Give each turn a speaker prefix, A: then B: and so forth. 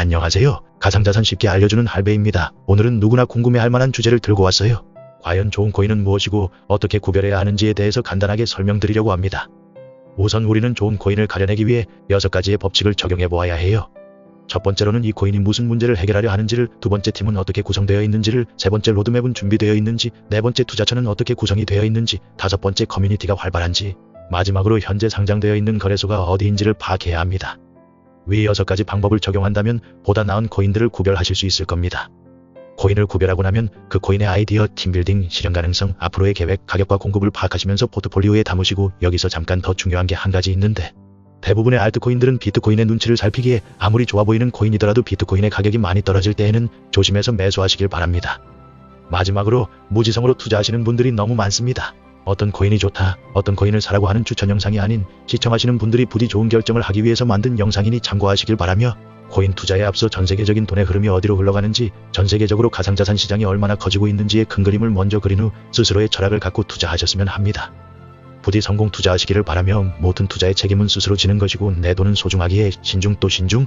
A: 안녕하세요. 가상자산 쉽게 알려주는 할배입니다. 오늘은 누구나 궁금해할 만한 주제를 들고 왔어요. 과연 좋은 코인은 무엇이고 어떻게 구별해야 하는지에 대해서 간단하게 설명드리려고 합니다. 우선 우리는 좋은 코인을 가려내기 위해 6가지의 법칙을 적용해 보아야 해요. 첫 번째로는 이 코인이 무슨 문제를 해결하려 하는지를, 두 번째 팀은 어떻게 구성되어 있는지를, 세 번째 로드맵은 준비되어 있는지, 네 번째 투자처는 어떻게 구성이 되어 있는지, 다섯 번째 커뮤니티가 활발한지, 마지막으로 현재 상장되어 있는 거래소가 어디인지를 파악해야 합니다. 위 여섯 가지 방법을 적용한다면 보다 나은 코인들을 구별하실 수 있을 겁니다. 코인을 구별하고 나면 그 코인의 아이디어, 팀빌딩, 실현 가능성, 앞으로의 계획, 가격과 공급을 파악하시면서 포트폴리오에 담으시고 여기서 잠깐 더 중요한 게 한 가지 있는데 대부분의 알트코인들은 비트코인의 눈치를 살피기에 아무리 좋아 보이는 코인이더라도 비트코인의 가격이 많이 떨어질 때에는 조심해서 매수하시길 바랍니다. 마지막으로 무지성으로 투자하시는 분들이 너무 많습니다. 어떤 코인이 좋다, 어떤 코인을 사라고 하는 추천 영상이 아닌 시청하시는 분들이 부디 좋은 결정을 하기 위해서 만든 영상이니 참고하시길 바라며 코인 투자에 앞서 전 세계적인 돈의 흐름이 어디로 흘러가는지, 전 세계적으로 가상자산 시장이 얼마나 커지고 있는지의 큰 그림을 먼저 그린 후 스스로의 철학을 갖고 투자하셨으면 합니다. 부디 성공 투자하시기를 바라며 모든 투자의 책임은 스스로 지는 것이고 내 돈은 소중하기에 신중 또 신중